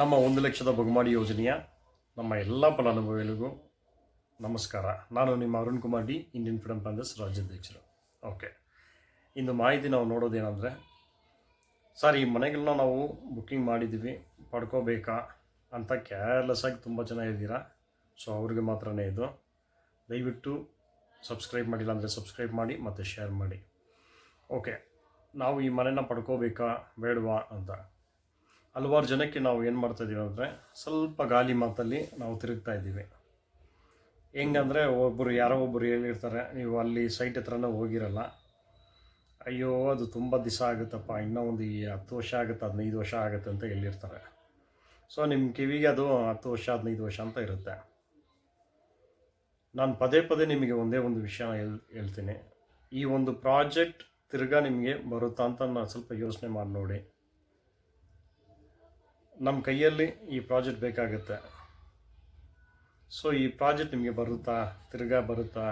ನಮ್ಮ ಒಂದು ಲಕ್ಷದ ಬಹುಮಾಡಿ ಯೋಜನೆಯ ನಮ್ಮ ಎಲ್ಲ ಫಲಾನುಭವಿಗಳಿಗೂ ನಮಸ್ಕಾರ. ನಾನು ನಿಮ್ಮ Arun Kumar D Indian freedom congress ರಾಜ್ಯಾಧ್ಯಕ್ಷರು ಓಕೆ ಇಂದು ಮಾಹಿತಿ ನಾವು ನೋಡೋದೇನೆಂದರೆ, ಸರ್, ಈ ಮನೆಗಳನ್ನ ನಾವು ಬುಕ್ಕಿಂಗ್ ಮಾಡಿದ್ದೀವಿ. ಪಡ್ಕೋಬೇಕಾ ಅಂತ ಕೇರ್ಲೆಸ್ ಆಗಿ ತುಂಬ ಜನ ಇದ್ದೀರಾ? ಸೊ ಅವ್ರಿಗೆ ಮಾತ್ರನೇ ಇದು. ದಯವಿಟ್ಟು ಸಬ್ಸ್ಕ್ರೈಬ್ ಮಾಡಿಲ್ಲ ಅಂದರೆ ಸಬ್ಸ್ಕ್ರೈಬ್ ಮಾಡಿ, ಮತ್ತು ಶೇರ್ ಮಾಡಿ. ಓಕೆ ನಾವು ಈ ಮನೆನ ಪಡ್ಕೋಬೇಕಾ, ಬೇಡವಾ ಅಂತ. ಹಲವಾರು ಜನಕ್ಕೆ ನಾವು ಏನು ಮಾಡ್ತಾ ಇದ್ದೀವಿ ಅಂದರೆ ಸ್ವಲ್ಪ ಗಾಲಿ ಮಾತಲ್ಲಿ ನಾವು ತಿರುಗ್ತಾ ಇದ್ದೀವಿ ಹೆಂಗಂದರೆ ಒಬ್ಬರು ಯಾರೋ ಒಬ್ಬರು ಹೇಳಿರ್ತಾರೆ, ನೀವು ಅಲ್ಲಿ ಸೈಟ್ ಹತ್ರನೇ ಹೋಗಿರಲ್ಲ. ಅಯ್ಯೋ, ಅದು ತುಂಬ ದಿವಸ ಆಗುತ್ತಪ್ಪ, ಇನ್ನೂ ಒಂದು ಈ ಹತ್ತು ವರ್ಷ ಆಗುತ್ತೆ, ಹದಿನೈದು ವರ್ಷ ಆಗುತ್ತೆ ಅಂತ ಹೇಳಿರ್ತಾರೆ. ಸೊ ನಿಮ್ಮ ಕಿವಿಗೆ ಅದು ಹತ್ತು ವರ್ಷ, ಹದಿನೈದು ವರ್ಷ ಅಂತ ಇರುತ್ತೆ. ನಾನು ಪದೇ ಪದೇ ನಿಮಗೆ ಒಂದೇ ಒಂದು ವಿಷಯ ಹೇಳ್, ಹೇಳ್ತೀನಿ. ಈ ಒಂದು ಪ್ರಾಜೆಕ್ಟ್ ತಿರ್ಗಾ ನಿಮಗೆ ಬರುತ್ತಾ ಅಂತ ನಾನು ಸ್ವಲ್ಪ ಯೋಚನೆ ಮಾಡಿ ನೋಡಿ. ನಮ್ಮ ಕೈಯಲ್ಲಿ ಈ ಪ್ರಾಜೆಕ್ಟ್ ಬೇಕಾಗುತ್ತೆ. ಸೊ ಈ ಪ್ರಾಜೆಕ್ಟ್ ನಿಮಗೆ ಬರುತ್ತಾ? ತಿರ್ಗಾ ಬರುತ್ತಾ?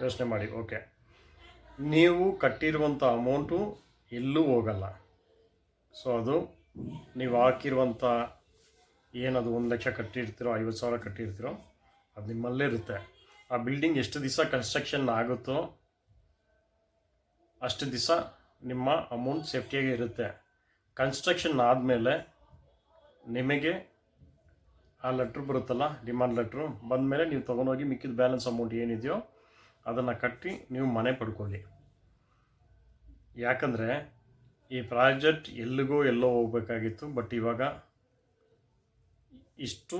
ಯೋಚನೆ ಮಾಡಿ. ಓಕೆ ನೀವು ಕಟ್ಟಿರುವಂಥ ಅಮೌಂಟು ಎಲ್ಲೂ ಹೋಗಲ್ಲ. ಸೊ ಅದು ನೀವು ಹಾಕಿರುವಂಥ ಏನದು ಒಂದು ಲಕ್ಷ ಕಟ್ಟಿರ್ತೀರೋ ಐವತ್ತು ಸಾವಿರ ಕಟ್ಟಿರ್ತೀರೋ, ಅದು ನಿಮ್ಮಲ್ಲೇ ಇರುತ್ತೆ. ಆ ಬಿಲ್ಡಿಂಗ್ ಎಷ್ಟು ದಿವಸ ಕನ್ಸ್ಟ್ರಕ್ಷನ್ ಆಗುತ್ತೋ ಅಷ್ಟು ದಿವಸ ನಿಮ್ಮ ಅಮೌಂಟ್ ಸೇಫ್ಟಿಯಾಗಿ ಇರುತ್ತೆ. ಕನ್ಸ್ಟ್ರಕ್ಷನ್ ಆದಮೇಲೆ ನಿಮಗೆ ಆ ಲೆಟ್ರ್ ಬರುತ್ತಲ್ಲ ಡಿಮಾಂಡ್ ಲೆಟ್ರು ಬಂದಮೇಲೆ ನೀವು ತೊಗೊಂಡೋಗಿ ಮಿಕ್ಕಿದ ಬ್ಯಾಲೆನ್ಸ್ ಅಮೌಂಟ್ ಏನಿದೆಯೋ ಅದನ್ನು ಕಟ್ಟಿ ನೀವು ಮನೆ ಪಡ್ಕೊಳ್ಳಿ. ಯಾಕಂದರೆ ಈ ಪ್ರಾಜೆಕ್ಟ್ ಎಲ್ಲಿಗೋ ಎಲ್ಲೋ ಹೋಗಬೇಕಾಗಿತ್ತು ಬಟ್ ಇವಾಗ ಇಷ್ಟು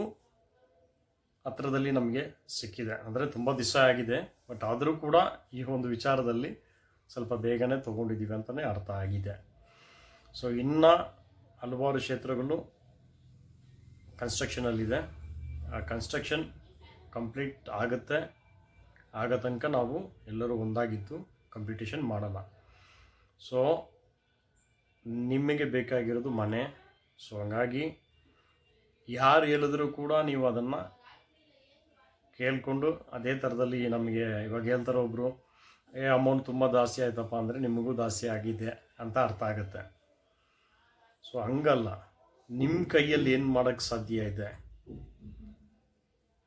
ಹತ್ರದಲ್ಲಿ ನಮಗೆ ಸಿಕ್ಕಿದೆ. ಅಂದರೆ ತುಂಬ ದಿವಸ ಆಗಿದೆ ಬಟ್ ಆದರೂ ಕೂಡ ಈ ಒಂದು ವಿಚಾರದಲ್ಲಿ ಸ್ವಲ್ಪ ಬೇಗನೆ ತೊಗೊಂಡಿದ್ದೀವಿ ಅಂತಲೇ ಅರ್ಥ ಆಗಿದೆ. ಸೊ ಇನ್ನು ಹಲವಾರು ಕ್ಷೇತ್ರಗಳು ಕನ್ಸ್ಟ್ರಕ್ಷನಲ್ಲಿದೆ ಆ ಕನ್ಸ್ಟ್ರಕ್ಷನ್ ಕಂಪ್ಲೀಟ್ ಆಗುತ್ತೆ. ಆಗ ತನಕ ನಾವು ಎಲ್ಲರೂ ಒಂದಾಗಿದ್ದು ಕಂಪಿಟೇಷನ್ ಮಾಡೋಣ ಸೊ ನಿಮಗೆ ಬೇಕಾಗಿರೋದು ಮನೆ. ಸೊ ಹಂಗಾಗಿ ಯಾರು ಹೇಳಿದ್ರು ಕೂಡ ನೀವು ಅದನ್ನು ಕೇಳಿಕೊಂಡು ಅದೇ ಥರದಲ್ಲಿ ನಮಗೆ ಇವಾಗ ಹೇಳ್ತಾರೆ ಒಬ್ಬರು ಏ, ಅಮೌಂಟ್ ತುಂಬ ಜಾಸ್ತಿ ಆಯ್ತಪ್ಪ ಅಂದರೆ ನಿಮಗೂ ಜಾಸ್ತಿ ಆಗಿದೆ ಅಂತ ಅರ್ಥ ಆಗುತ್ತೆ. ಸೊ ಹಂಗಲ್ಲ. ನಿಮ್ಮ ಕೈಯಲ್ಲಿ ಏನು ಮಾಡೋಕ್ಕೆ ಸಾಧ್ಯ ಇದೆ?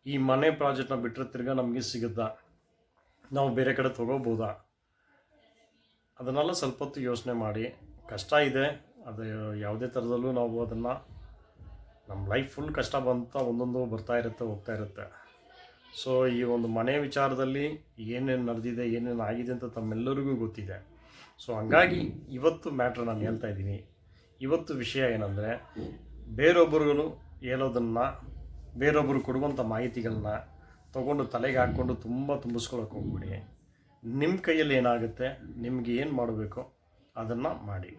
ಈ ಮನೆ ಪ್ರಾಜೆಕ್ಟ್ನ ಬಿಟ್ಟರೆ ತಿರ್ಗಾ ನಮಗೆ ಸಿಗುತ್ತಾ? ನಾವು ಬೇರೆ ಕಡೆ ತೊಗೋಬೋದಾ? ಅದನ್ನೆಲ್ಲ ಸ್ವಲ್ಪ ಹೊತ್ತು ಯೋಚನೆ ಮಾಡಿ. ಕಷ್ಟ ಇದೆ. ಅದು ಯಾವುದೇ ಥರದಲ್ಲೂ ನಾವು ಅದನ್ನು ನಮ್ಮ ಲೈಫ್ ಫುಲ್ ಕಷ್ಟ ಬಂತ ಒಂದೊಂದು ಬರ್ತಾ ಇರುತ್ತೆ, ಹೋಗ್ತಾ ಇರುತ್ತೆ. ಸೊ ಈ ಒಂದು ಮನೆ ವಿಚಾರದಲ್ಲಿ ಏನೇನು ನಡೆದಿದೆ, ಏನೇನು ಆಗಿದೆ ಅಂತ ತಮ್ಮೆಲ್ಲರಿಗೂ ಗೊತ್ತಿದೆ. ಸೊ ಹಂಗಾಗಿ ಇವತ್ತು ಮ್ಯಾಟ್ರ್ ನಾನು ಹೇಳ್ತಾ ಇದ್ದೀನಿ. ಇವತ್ತು ವಿಷಯ ಏನಂದರೆ ಬೇರೊಬ್ಬರು ಹೇಳೋದನ್ನು ಬೇರೊಬ್ಬರು ಕೊಡುವಂಥ ಮಾಹಿತಿಗಳನ್ನ ತೊಗೊಂಡು ತಲೆಗೆ ಹಾಕ್ಕೊಂಡು ತುಂಬ ತುಂಬಿಸ್ಕೊಳಕ್ಕೆ ಹೋಗ್ಬಿಡಿ. ನಿಮ್ಮ ಕೈಯಲ್ಲಿ ಏನಾಗುತ್ತೆ ನಿಮಗೆ ಏನು ಮಾಡಬೇಕು ಅದನ್ನು ಮಾಡಿ.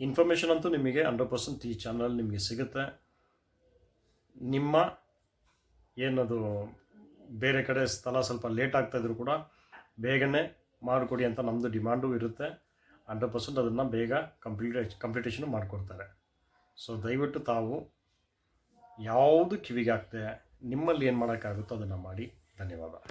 ಇನ್ಫಾರ್ಮೇಷನ್ ಅಂತೂ ನಿಮಗೆ ಹಂಡ್ರೆಡ್ ಪರ್ಸೆಂಟ್ ಈ ಚಾನಲ್ ನಿಮಗೆ ಸಿಗುತ್ತೆ. ನಿಮ್ಮ ಏನದು ಬೇರೆ ಕಡೆ ಸ್ಥಳ ಸ್ವಲ್ಪ ಲೇಟ್ ಆಗ್ತಾಯಿದ್ರು ಕೂಡ ಬೇಗನೆ ಮಾಡಿಕೊಡಿ ಅಂತ ನಮ್ಮದು ಡಿಮಾಂಡು ಇರುತ್ತೆ. ಹಂಡ್ರೆಡ್ ಪರ್ಸೆಂಟ್ ಅದನ್ನು ಬೇಗ ಕಂಪ್ಲೀಟ್ ಕಂಪ್ಲೀಟೇಷನು ಮಾಡಿಕೊಡ್ತಾರೆ. ಸೊ ದಯವಿಟ್ಟು ತಾವು ಯಾವುದು ಕಿವಿಗೆ ನಿಮ್ಮಲ್ಲಿ ಏನು ಮಾಡೋಕ್ಕಾಗುತ್ತೋ ಅದನ್ನು ಮಾಡಿ. ಧನ್ಯವಾದ.